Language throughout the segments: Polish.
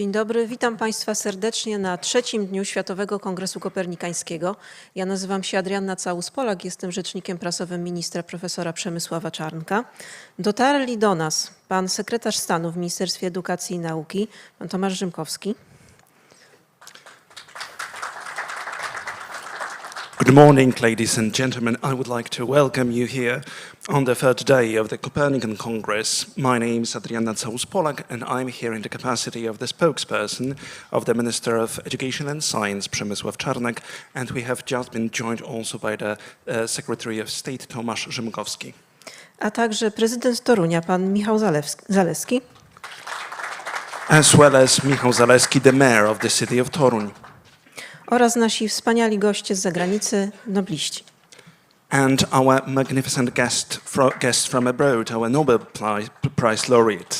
Dzień dobry, witam Państwa serdecznie na trzecim dniu Światowego Kongresu Kopernikańskiego. Ja nazywam się Adrianna Całus-Polak, jestem rzecznikiem prasowym ministra profesora Przemysława Czarnka. Dotarli do nas pan sekretarz stanu w Ministerstwie Edukacji i Nauki, pan Tomasz Rzymkowski. Good morning, ladies and gentlemen. I would like to welcome you here on the third day of the Copernican Congress. My name is Adriana Caus-Polak, and I'm here in the capacity of the spokesperson of the Minister of Education and Science, Przemysław Czarnek, and we have just been joined also by the uh, Secretary of State, Tomasz Rzymkowski. a także prezydent Torunia, pan Michał Zalewski, Zaleski As well as Michał Zaleski, the mayor of the city of Toruń. Oraz nasi wspaniali goście z zagranicy, nobliści. And our magnificent guest, fro- guest from abroad, our Nobel Pri- Prize laureate.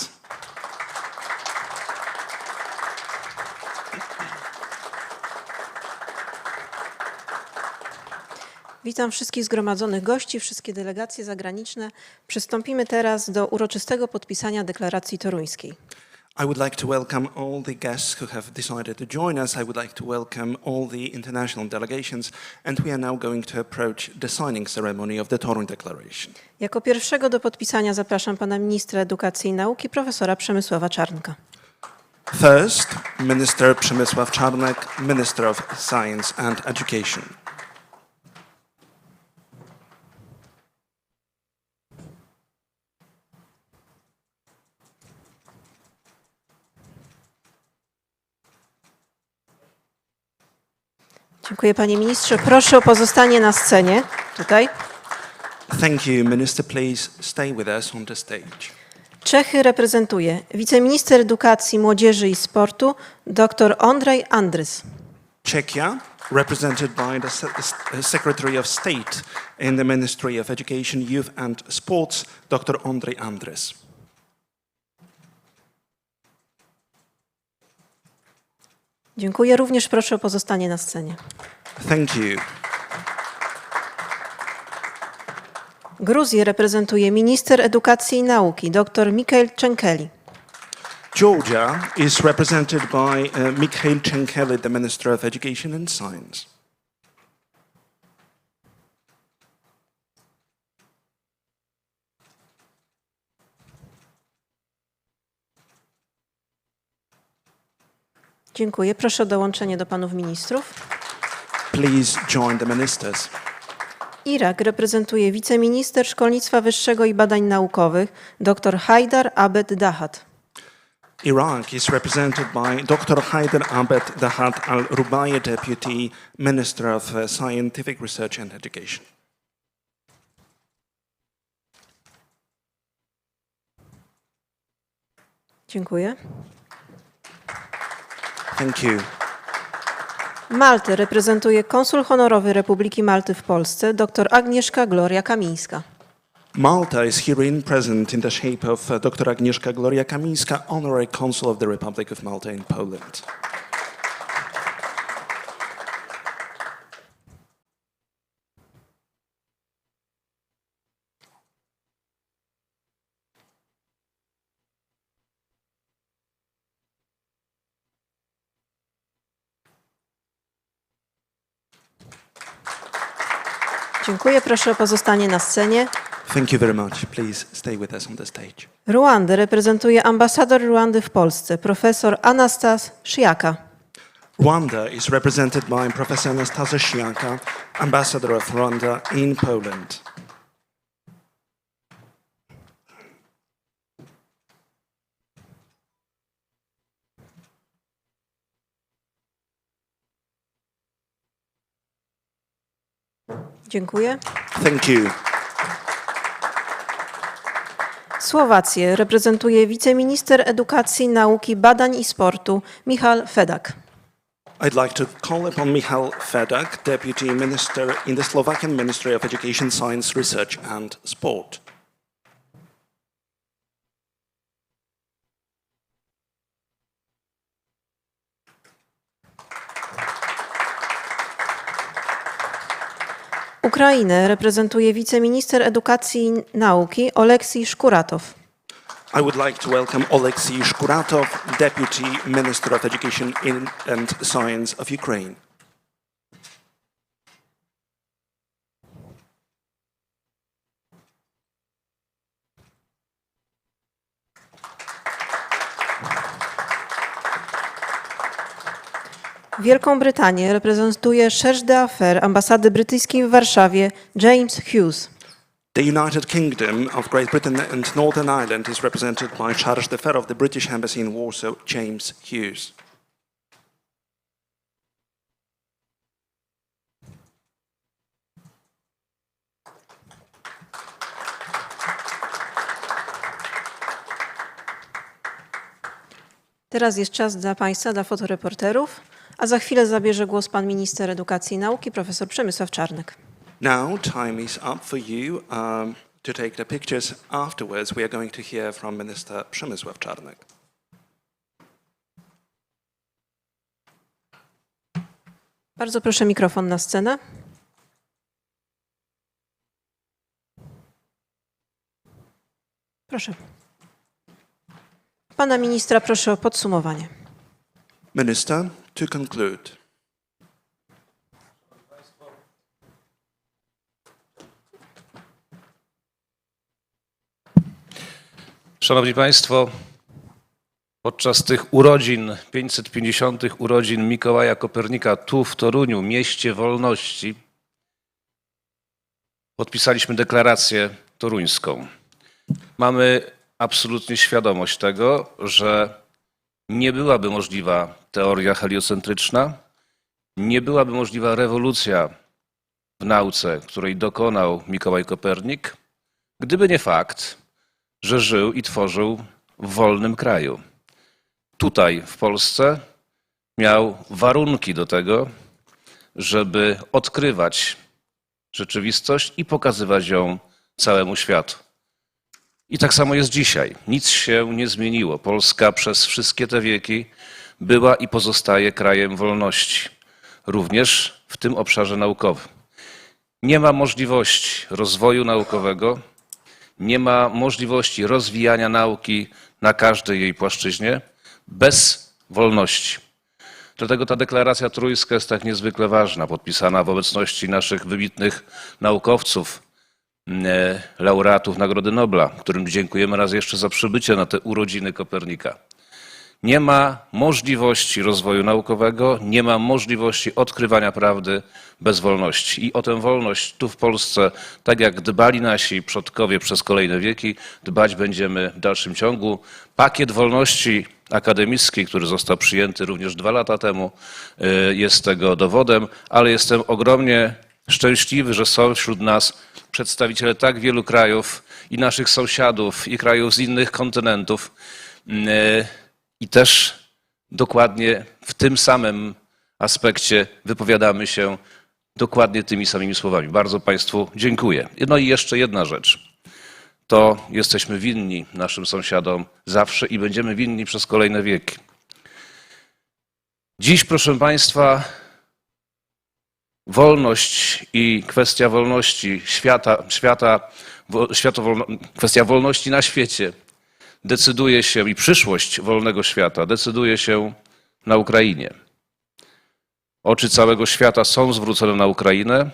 Witam wszystkich zgromadzonych gości, wszystkie delegacje zagraniczne. Przystąpimy teraz do uroczystego podpisania deklaracji toruńskiej. I would like to welcome all the guests who have decided to join us. I would like to welcome all the international delegations, and we are now going to approach the signing ceremony of the Torun Declaration. Jako pierwszego do podpisania zapraszam pana ministra edukacji i nauki, profesora Przemysława Czarnka. First, Minister Przemysław Czarnek, Minister of Science and Education. Dziękuję panie ministrze. Proszę o pozostanie na scenie. Tutaj. Thank you, Minister. Please stay with us on the stage. Czechy reprezentuje wiceminister edukacji, młodzieży i sportu dr Ondrej Andrys. Czechia, represented by the Secretary of State in the Ministry of Education, Youth and Sports, Dr. Andrej Andres. Dziękuję. Również proszę o pozostanie na scenie. Thank you. Gruzję reprezentuje minister edukacji i nauki dr Mikhail Czenkeli. Georgia is represented by uh, Mikhail Chenkeli, the Minister of Education and Science. Dziękuję. Proszę o dołączenie do panów ministrów. Please join the ministers. Irak reprezentuje wiceminister szkolnictwa wyższego i badań naukowych dr Haidar Abed Dahat. Iraq is represented by Dr. Haider Abed Dahat Al Rubaye, Deputy Minister of uh, Scientific Research and Education. Dziękuję. Thank you. Maltę reprezentuje konsul honorowy Republiki Malty w Polsce dr Agnieszka Gloria Kamińska. Malta is herein present in the shape of uh, Dr. Agnieszka Gloria Kamińska, Honorary Consul of the Republic of Malta in Poland. Dziękuję. Proszę o pozostanie na scenie. Thank you very much. Please stay with us on the stage. Ruandę reprezentuje ambasador Ruandy w Polsce profesor Anastas Szyjaka. Rwanda is represented by Professor Anastasia Shiaka, Ambassador of Rwanda in Poland. Dziękuję. Thank you. Słowację reprezentuje wiceminister edukacji, nauki, badań i sportu Michal Fedak. I'd like to call upon Michal Fedak, Deputy Minister in the Slovakian Ministry of Education, Science, Research and Sport. Ukrainę reprezentuje wiceminister edukacji i nauki Oleksij Szkuratow. I would like to welcome Oleksiy Shkuratov, Deputy Minister of Education and Science of Ukraine. Wielką Brytanię reprezentuje Charge d'Affaires ambasady brytyjskiej w Warszawie James Hughes. The United Kingdom of Great Britain and Northern Ireland is represented by Charge d'Affaires of the British Embassy in Warsaw, James Hughes. Teraz jest czas dla Państwa, dla fotoreporterów, a za chwilę zabierze głos pan minister edukacji i nauki, profesor Przemysław Czarnek. Now, time is up for you um, to take the pictures. Afterwards, we are going to hear from Minister Przemysław Czarnek. Bardzo proszę mikrofon na scenę. Proszę. Pana ministra proszę o podsumowanie. Minister, to conclude. Szanowni Państwo, podczas tych urodzin, 550. urodzin Mikołaja Kopernika tu w Toruniu, mieście wolności, podpisaliśmy deklarację toruńską. Mamy absolutnie świadomość tego, że nie byłaby możliwa teoria heliocentryczna, nie byłaby możliwa rewolucja w nauce, której dokonał Mikołaj Kopernik, gdyby nie fakt, że żył i tworzył w wolnym kraju. Tutaj, w Polsce, miał warunki do tego, żeby odkrywać rzeczywistość i pokazywać ją całemu światu. I tak samo jest dzisiaj. Nic się nie zmieniło. Polska przez wszystkie te wieki była i pozostaje krajem wolności, również w tym obszarze naukowym. Nie ma możliwości rozwoju naukowego, nie ma możliwości rozwijania nauki na każdej jej płaszczyźnie bez wolności. Dlatego ta deklaracja trójska jest tak niezwykle ważna, podpisana w obecności naszych wybitnych naukowców, laureatów Nagrody Nobla, którym dziękujemy raz jeszcze za przybycie na te urodziny Kopernika. Nie ma możliwości rozwoju naukowego, nie ma możliwości odkrywania prawdy bez wolności. I o tę wolność tu w Polsce, tak jak dbali nasi przodkowie przez kolejne wieki, dbać będziemy w dalszym ciągu. Pakiet wolności akademickiej, który został przyjęty również dwa lata temu, y, jest tego dowodem, ale jestem ogromnie szczęśliwy, że są wśród nas przedstawiciele tak wielu krajów i naszych sąsiadów, i krajów z innych kontynentów. y, i też dokładnie w tym samym aspekcie wypowiadamy się dokładnie tymi samymi słowami. Bardzo Państwu dziękuję. No i jeszcze jedna rzecz. To jesteśmy winni naszym sąsiadom zawsze i będziemy winni przez kolejne wieki. Dziś, proszę Państwa, wolność i kwestia wolności świata, świata, wo- światowolno, kwestia wolności na świecie decyduje się i przyszłość wolnego świata decyduje się na Ukrainie. Oczy całego świata są zwrócone na Ukrainę.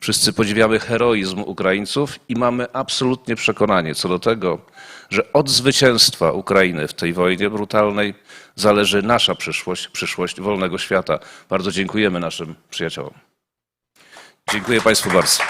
Wszyscy podziwiamy heroizm Ukraińców i mamy absolutnie przekonanie co do tego, że od zwycięstwa Ukrainy w tej wojnie brutalnej zależy nasza przyszłość, przyszłość wolnego świata. Bardzo dziękujemy naszym przyjaciołom. Dziękuję Państwu bardzo.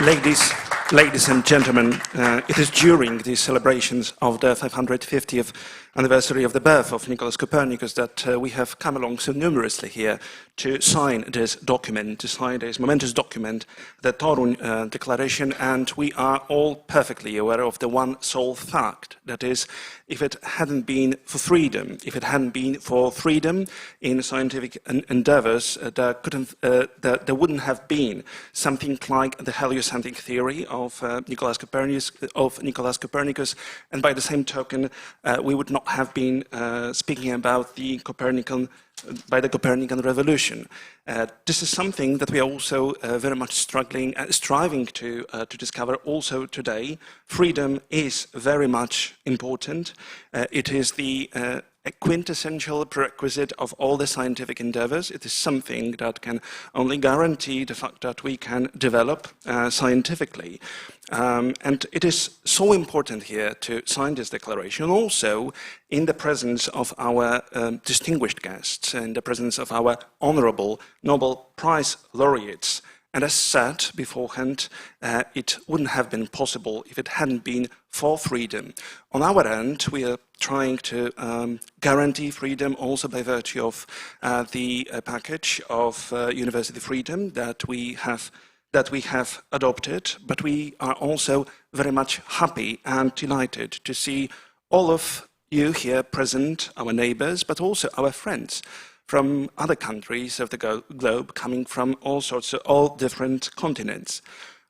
Ladies, ladies and gentlemen, uh, it is during these celebrations of the 550th anniversary of the birth of Nicholas Copernicus that uh, we have come along so numerously here to sign this document, to sign this momentous document, the Torun uh, Declaration, and we are all perfectly aware of the one sole fact, that is, if it hadn't been for freedom, if it hadn't been for freedom in scientific en- endeavors, uh, there, couldn't, uh, there, there wouldn't have been something like the heliocentric theory of uh, Nicholas Copernicus, of Nicholas Copernicus, and by the same token, uh, we would not have been uh, speaking about the Copernican by the Copernican revolution. Uh, this is something that we are also uh, very much struggling, uh, striving to, uh, to discover also today. Freedom is very much important. Uh, it is the uh, a quintessential prerequisite of all the scientific endeavors. It is something that can only guarantee the fact that we can develop uh, scientifically. Um, and it is so important here to sign this declaration, also in the presence of our um, distinguished guests, in the presence of our honorable Nobel Prize laureates. And as said beforehand, uh, it wouldn't have been possible if it hadn't been for freedom. On our end, we are trying to um, guarantee freedom also by virtue of uh, the uh, package of uh, university freedom that we have that we have adopted, but we are also very much happy and delighted to see all of you here present, our neighbors, but also our friends from other countries of the globe, coming from all sorts of all different continents.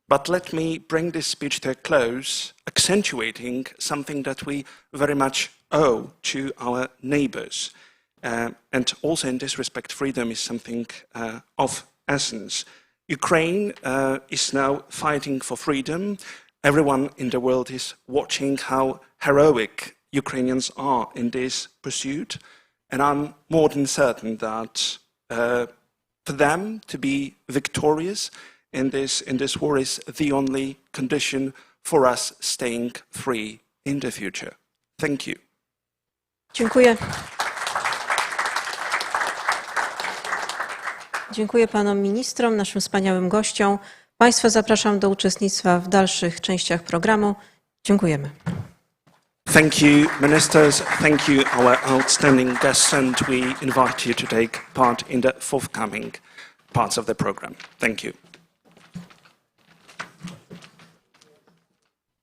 But let me bring this speech to a close, accentuating something that we very much owe to our neighbors. Uh, and also, in this respect, freedom is something uh, of essence. Ukraine uh, is now fighting for freedom. Everyone in the world is watching how heroic Ukrainians are in this pursuit. And I'm more than certain that uh, for them to be victorious in this, in this war is the only condition for us staying free in the future. Thank you. Dziękuję. Dziękuję panom ministrom, naszym wspaniałym gościom. Państwa zapraszam do uczestnictwa w dalszych częściach programu. Dziękujemy. Thank you, ministers. Thank you, our outstanding guests, and we invite you to take part in the forthcoming parts of the program. Thank you.